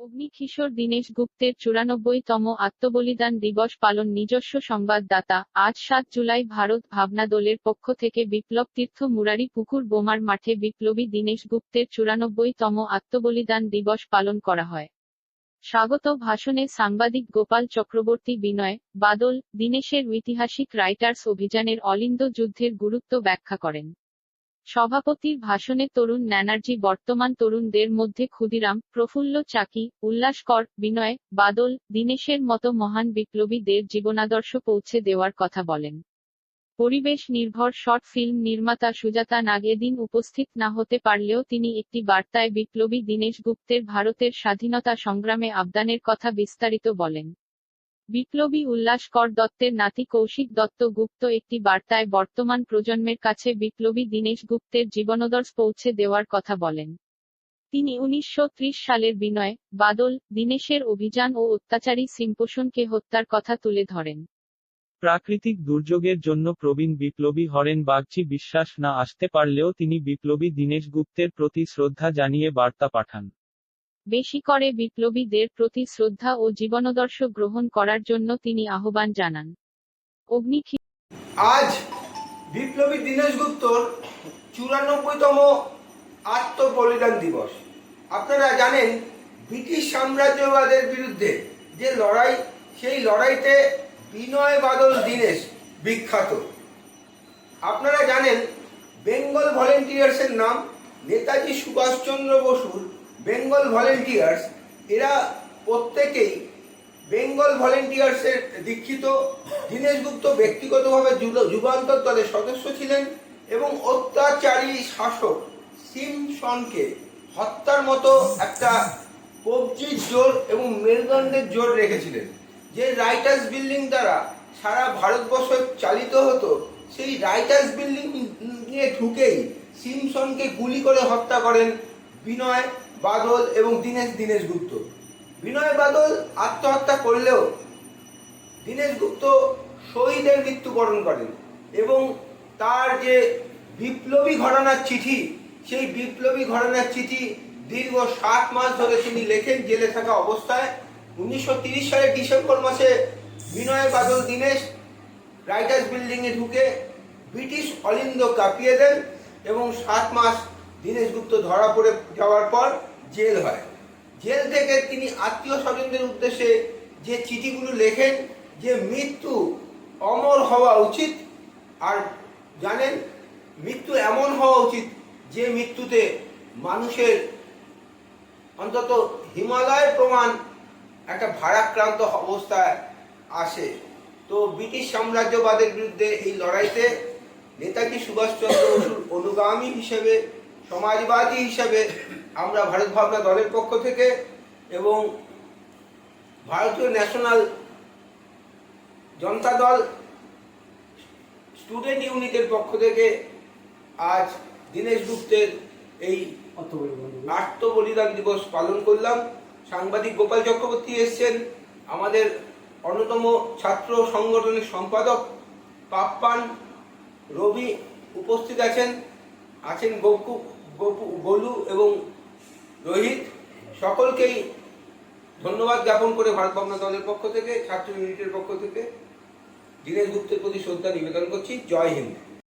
অগ্নিকিশোর দীনেশ গুপ্তের চুরানব্বইতম আত্মবলিদান দিবস পালন নিজস্ব সংবাদদাতা। আজ সাত জুলাই ভারত ভাবনা দলের পক্ষ থেকে বিপ্লব তীর্থ মুরারি পুকুর বোমার মাঠে বিপ্লবী দীনেশ গুপ্তের চুরানব্বইতম আত্মবলিদান দিবস পালন করা হয়। স্বাগত ভাষণে সাংবাদিক গোপাল চক্রবর্তী বিনয় বাদল, দীনেশের ঐতিহাসিক রাইটার্স অভিযানের অলিন্দ যুদ্ধের গুরুত্ব ব্যাখ্যা করেন। সভাপতির ভাষণে তরুণ ন্যানার্জি, বর্তমান তরুণদের মধ্যে ক্ষুদিরাম, প্রফুল্ল চাকি, উল্লাস কর, বিনয়, বাদল, দীনেশের মতো মহান বিপ্লবীদের জীবনাদর্শ পৌঁছে দেওয়ার কথা বলেন। পরিবেশ নির্ভর, শর্ট ফিল্ম নির্মাতা সুজাতা নাগ এদিন উপস্থিত না হতে পারলেও তিনি একটি বার্তায় বিপ্লবী দীনেশ গুপ্তের ভারতের স্বাধীনতা সংগ্রামে আবদানের কথা বিস্তারিত বলেন। বিপ্লবী উল্লাস কর দত্তের নাতি কৌশিক দত্ত গুপ্ত একটি বার্তায় বর্তমান প্রজন্মের কাছে বিপ্লবী দীনেশ গুপ্তের জীবনদর্শ পৌঁছে দেওয়ার কথা বলেন। তিনি উনিশশো ত্রিশ সালের বিনয়, বাদল, দীনেশের অভিযান ও অত্যাচারী সিম্পোষণকে হত্যার কথা তুলে ধরেন। প্রাকৃতিক দুর্যোগের জন্য প্রবীণ বিপ্লবী হরেন বাগচি বিশ্বাস না আসতে পারলেও তিনি বিপ্লবী দীনেশ গুপ্তের প্রতি শ্রদ্ধা জানিয়ে বার্তা পাঠান। বেশি করে বিপ্লবীদের প্রতি শ্রদ্ধা ও জীবনদর্শ গ্রহণ করার জন্য তিনি আহ্বান জানান। আজ বিপ্লবী দীনেশ গুপ্তর চুরানব্বইতম আত্মবলিদান দিবস। আপনারা জানেন, ব্রিটিশ সাম্রাজ্যবাদের বিরুদ্ধে যে লড়াই, সেই লড়াইতে বিনয় বাদল দীনেশ বিখ্যাত। আপনারা জানেন, বেঙ্গল ভলেন্টিয়ার্সের নাম নেতাজি সুভাষচন্দ্র বসুর বেঙ্গল ভলেন্টিয়ার্স এরা প্রত্যেকেই বেঙ্গল ভলেন্টিয়ার্সের দীক্ষিত, দীনেশ গুপ্ত ব্যক্তিগতভাবে যুগান্তর দলের সদস্য ছিলেন এবং অত্যাচারী শাসক সিমসনকে হত্যার মতো একটা কবজির জোর এবং মেরুদণ্ডের জোর রেখেছিলেন। যে রাইটার্স বিল্ডিং দ্বারা সারা ভারতবর্ষ চালিত হতো, সেই রাইটার্স বিল্ডিং নিয়ে ঢুকেই সিমসনকে গুলি করে হত্যা করেন বিনয় বাদল এবং দীনেশ দীনেশ গুপ্ত। বিনয় বাদল আত্মহত্যা করলেও দীনেশ গুপ্ত শহীদের মৃত্যুবরণ করেন এবং তার যে বিপ্লবী ঘটনার চিঠি, সেই বিপ্লবী ঘটনার চিঠি দীর্ঘ সাত মাস ধরে তিনি লেখেন জেলে থাকা অবস্থায়। উনিশশো তিরিশ সালের ডিসেম্বর মাসে বিনয় বাদল দীনেশ রাইটার্স বিল্ডিংয়ে ঢুকে ব্রিটিশ অলিন্দ কাঁপিয়ে দেন এবং সাত মাস দীনেশ গুপ্ত ধরা পড়ে যাওয়ার পর জেল হয়। জেল থেকে তিনি আত্মীয় স্বজনদের উদ্দেশ্যে যে চিঠিগুলো লেখেন, যে মৃত্যু অমর হওয়া উচিত, আর জানেন, মৃত্যু এমন হওয়া উচিত যে মৃত্যুতে মানুষের অন্তত হিমালয় প্রমাণ একটা ভারাক্রান্ত অবস্থায় আসে। তো ব্রিটিশ সাম্রাজ্যবাদের বিরুদ্ধে এই লড়াইতে নেতাজি সুভাষচন্দ্র বসুর অনুগামী হিসেবে সমাজবাদী হিসাবে আমরা ভারত ভাবনা দলের পক্ষ থেকে এবং ভারতীয় ন্যাশনাল জনতা দল স্টুডেন্ট ইউনিটের পক্ষ থেকে আজ দীনেশ গুপ্তের এই আত্মবলিদান দিবস পালন করলাম। সাংবাদিক গোপাল চক্রবর্তী এসছেন, আমাদের অন্যতম ছাত্র সংগঠনের সম্পাদক পাপ্পান রবি উপস্থিত আছেন আছেন গপু গোলু এবং রোহিত সকলকেই ধন্যবাদ জ্ঞাপন করে ভারত ভাবনা দলের পক্ষ থেকে, ছাত্র ইউনিটের পক্ষ থেকে, দীনেশ গুপ্তের প্রতি শ্রদ্ধা নিবেদন করছি। জয় হিন্দ।